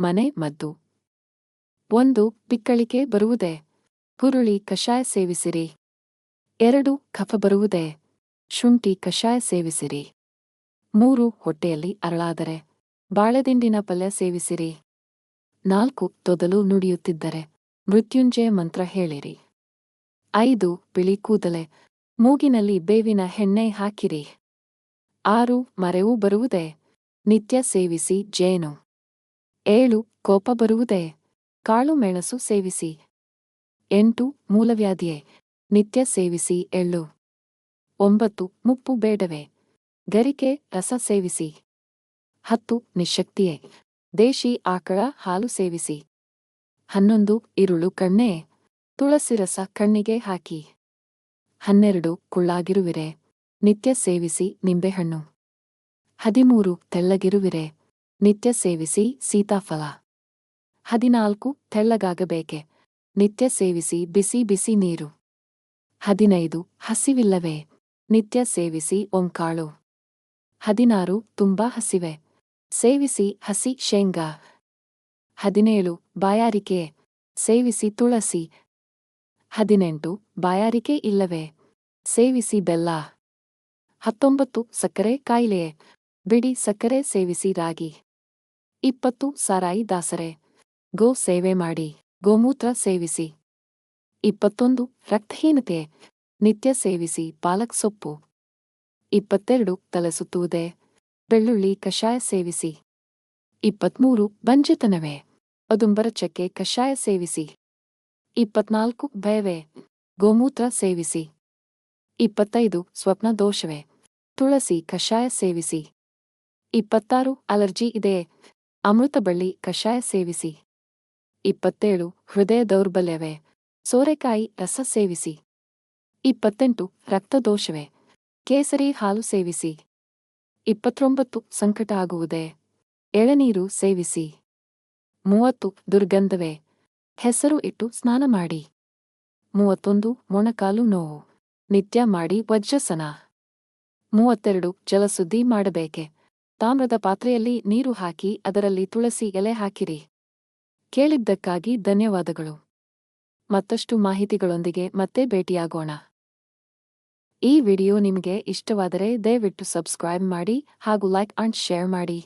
ಮನೆ ಮದ್ದು. ಒಂದು, ಪಿಕ್ಕಳಿಕೆ ಬರುವುದೇ. ಹುರುಳಿ ಕಷಾಯ ಸೇವಿಸಿರಿ. ಎರಡು, ಕಫ ಬರುವುದೇ. ಶುಂಠಿ ಕಷಾಯ ಸೇವಿಸಿರಿ. ಮೂರು, ಹೊಟ್ಟೆಯಲ್ಲಿ ಅರಳಾದರೆ. ಬಾಳೆದಿಂಡಿನ ಪಲ್ಯ ಸೇವಿಸಿರಿ. ನಾಲ್ಕು, ತೊದಲು ನುಡಿಯುತ್ತಿದ್ದರೆ. ಮೃತ್ಯುಂಜಯ ಮಂತ್ರ ಹೇಳಿರಿ. ಐದು, ಬಿಳಿ ಕೂದಲೆ. ಮೂಗಿನಲ್ಲಿ ಬೇವಿನ ಹೆಣ್ಣೆ ಹಾಕಿರಿ. ಆರು, ಮರೆವು ಬರುವುದೇ. ನಿತ್ಯ ಸೇವಿಸಿ ಜೇನು. ಏಳು, ಕೋಪ ಬರುವುದೇ? ಕಾಳು ಮೆಣಸು ಸೇವಿಸಿ. ಎಂಟು, ಮೂಲವ್ಯಾಧಿಯೇ? ನಿತ್ಯ ಸೇವಿಸಿ ಎಳ್ಳು ಒಂಬತ್ತು, ಮುಪ್ಪು ಬೇಡವೇ? ಗರಿಕೆ, ರಸ ಸೇವಿಸಿ. ಹತ್ತು, ನಿಶಕ್ತಿಯೇ? ದೇಶಿ ಆಕಳ, ಹಾಲು ಸೇವಿಸಿ. ಹನ್ನೊಂದು ಇರುಳು ಕಣ್ಣೇ? ತುಳಸಿ ರಸ ಕಣ್ಣಿಗೆ ಹಾಕಿ. ಹನ್ನೆರಡು, ಕುಳ್ಳಾಗಿರುವಿರೆ? ನಿತ್ಯ ಸೇವಿಸಿ, ನಿಂಬೆಹಣ್ಣು. ಹದಿಮೂರು, ತೆಳ್ಳಗಿರುವಿರೆ? ನಿತ್ಯ ಸೇವಿಸಿ ಸೀತಾಫಲ. ಹದಿನಾಲ್ಕು, ತೆಳ್ಳಗಾಗಬೇಕೆ? ನಿತ್ಯ ಸೇವಿಸಿ ಬಿಸಿ ಬಿಸಿ ನೀರು. ಹದಿನೈದು, ಹಸಿವಿಲ್ಲವೇ? ನಿತ್ಯ ಸೇವಿಸಿ ಒಂಕಾಳು ಹದಿನಾರು, ತುಂಬಾ ಹಸಿವೆ. ಸೇವಿಸಿ ಹಸಿ ಶೇಂಗಾ. ಹದಿನೇಳು, ಬಾಯಾರಿಕೆ. ಸೇವಿಸಿ ತುಳಸಿ. ಹದಿನೆಂಟು, ಬಾಯಾರಿಕೆ ಇಲ್ಲವೇ? ಸೇವಿಸಿ ಬೆಲ್ಲ. ಹತ್ತೊಂಬತ್ತು, ಸಕ್ಕರೆ ಕಾಯಿಲೆ. ಬಿಡಿ ಸಕ್ಕರೆ ಸೇವಿಸಿ ರಾಗಿ. ಇಪ್ಪತ್ತು ಸಾರಾಯಿ ದಾಸರೆ, ಗೋ ಸೇವೆ ಮಾಡಿ, ಗೋಮೂತ್ರ ಸೇವಿಸಿ. ಇಪ್ಪತ್ತೊಂದು, ರಕ್ತಹೀನತೆ, ನಿತ್ಯ ಸೇವಿಸಿ, ಪಾಲಕ್ ಸೊಪ್ಪು. ಇಪ್ಪತ್ತೆರಡು ತಲೆಸುತ್ತುವುದೇ ಬೆಳ್ಳುಳ್ಳಿ ಕಷಾಯ ಸೇವಿಸಿ. ಇಪ್ಪತ್ಮೂರು, ಬಂಜೆತನವೇ ಅದುಂಬರ ಚಕ್ಕೆ ಕಷಾಯ ಸೇವಿಸಿ. ಇಪ್ಪತ್ನಾಲ್ಕು, ಭಯವೇ, ಗೋಮೂತ್ರ ಸೇವಿಸಿ. ಇಪ್ಪತ್ತೈದು, ಸ್ವಪ್ನ ದೋಷವೇ, ತುಳಸಿ ಕಷಾಯ ಸೇವಿಸಿ. ಇಪ್ಪತ್ತಾರು, ಅಲರ್ಜಿ ಇದೆಯೇ ಅಮೃತಬಳ್ಳಿ ಕಷಾಯ ಸೇವಿಸಿ. ಇಪ್ಪತ್ತೇಳು, ಹೃದಯ ದೌರ್ಬಲ್ಯವೇ. ಸೋರೆಕಾಯಿ ರಸ ಸೇವಿಸಿ. ಇಪ್ಪತ್ತೆಂಟು ರಕ್ತದೋಷವೇ ಕೇಸರಿ ಹಾಲು ಸೇವಿಸಿ. ಇಪ್ಪತ್ತೊಂಬತ್ತು, ಸಂಕಟ ಆಗುವುದೇ. ಎಳನೀರು ಸೇವಿಸಿ. ಮೂವತ್ತು, ದುರ್ಗಂಧವೇ. ಹೆಸರು ಇಟ್ಟು ಸ್ನಾನ ಮಾಡಿ. ಮೂವತ್ತೊಂದು, ಮೊಣಕಾಲು ನೋವು. ನಿತ್ಯ ಮಾಡಿ ವಜ್ರಸನ. ಮೂವತ್ತೆರಡು, ಜಲಸುದ್ದಿ ಮಾಡಬೇಕೆ. ತಾಮ್ರದ ಪಾತ್ರೆಯಲ್ಲಿ ನೀರು ಹಾಕಿ ಅದರಲ್ಲಿ ತುಳಸಿ ಎಲೆ ಹಾಕಿರಿ. ಕೇಳಿದ್ದಕ್ಕಾಗಿ ಧನ್ಯವಾದಗಳು. ಮತ್ತಷ್ಟು ಮಾಹಿತಿಗಳೊಂದಿಗೆ ಮತ್ತೆ ಭೇಟಿಯಾಗೋಣ. ಈ ವಿಡಿಯೋ ನಿಮಗೆ ಇಷ್ಟವಾದರೆ ದಯವಿಟ್ಟು ಸಬ್ಸ್ಕ್ರೈಬ್ ಮಾಡಿ ಹಾಗೂ ಲೈಕ್ ಅಂಡ್ ಶೇರ್ ಮಾಡಿ.